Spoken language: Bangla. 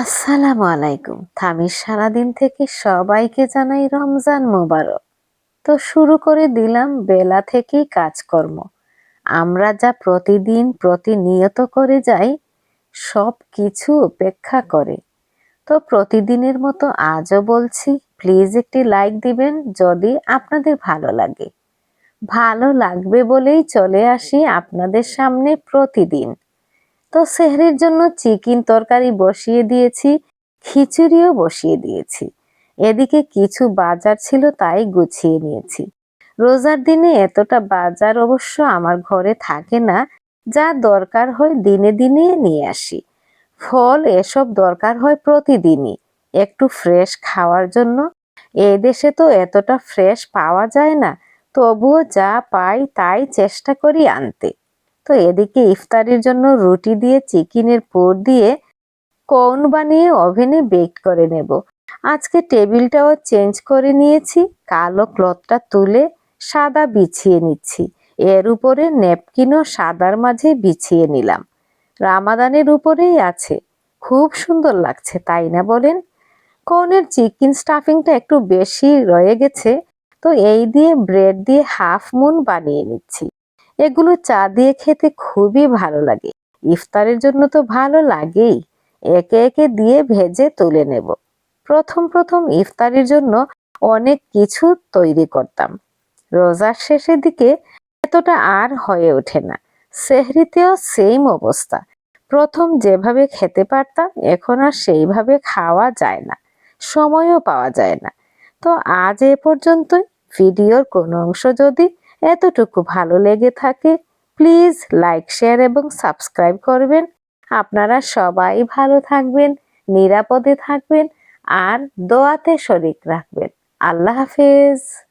আসসালামু আলাইকুম। থামির সারাদিন থেকে সবাইকে জানাই রমজান মোবারক। তো শুরু করে দিলাম বেলা থেকেই কাজকর্ম। আমরা যা প্রতিদিন প্রতিনিয়ত করে যাই, সব কিছু উপেক্ষা করে। তো প্রতিদিনের মতো আজও বলছি প্লিজ একটি লাইক দিবেন যদি আপনাদের ভালো লাগে। ভালো লাগবে বলেই চলে আসি আপনাদের সামনে প্রতিদিন। তো সেহরির জন্য চিকেন তরকারি বসিয়ে দিয়েছি, খিচুড়িও বসিয়ে দিয়েছি। এদিকে কিছু বাজার ছিল তাই গুছিয়ে নিয়েছি। রোজার দিনে এতটা বাজার অবশ্য আমার ঘরে থাকে না, যা দরকার হয় দিনে দিনে নিয়ে আসি। ফল এসব দরকার হয় প্রতিদিনই, একটু ফ্রেশ খাওয়ার জন্য। এ দেশে তো এতটা ফ্রেশ পাওয়া যায় না, তবুও যা পাই তাই চেষ্টা করি আনতে। তো এদিকে ইফতারির জন্য রুটি দিয়ে, চিকেনের পুর দিয়ে কোন বানিয়ে ওভেনে বেক করে নেব। আজকে টেবিলটাও চেঞ্জ করে নিয়েছি, কালো ক্লথটা তুলে সাদা বিছিয়ে নিচ্ছি। এর উপরে নেপকিনও সাদার মাঝে বিছিয়ে নিলাম। রামাদানের উপরেই আছে। খুব সুন্দর লাগছে, তাই না বলেন? কনের চিকেন স্টাফিংটা একটু বেশি রয়ে গেছে, তো এই দিয়ে ব্রেড দিয়ে হাফ মুন বানিয়ে নিচ্ছি। এগুলো চা দিয়ে খেতে খুবই ভালো লাগে। ইফতারের জন্য তো ভালো লাগেই। একে একে দিয়ে ভেজে তুলে নেব। প্রথম প্রথম ইফতারির জন্য অনেক কিছু তৈরি করতাম। রোজার শেষের দিকে এতটা আর হয়ে ওঠে না। সেহরিতেও সেম অবস্থা। প্রথম যেভাবে খেতে পারতাম, এখন আর সেইভাবে খাওয়া যায় না। সময়ও পাওয়া যায় না। তো আজ এ পর্যন্তই। ভিডিওর কোনো অংশ যদি এতটুকু ভালো লেগে থাকে প্লিজ লাইক শেয়ার এবং সাবস্ক্রাইব করবেন। আপনারা সবাই ভালো থাকবেন, নিরাপদে থাকবেন, আর দোয়াতে শরিক রাখবেন। আল্লাহ হাফেজ।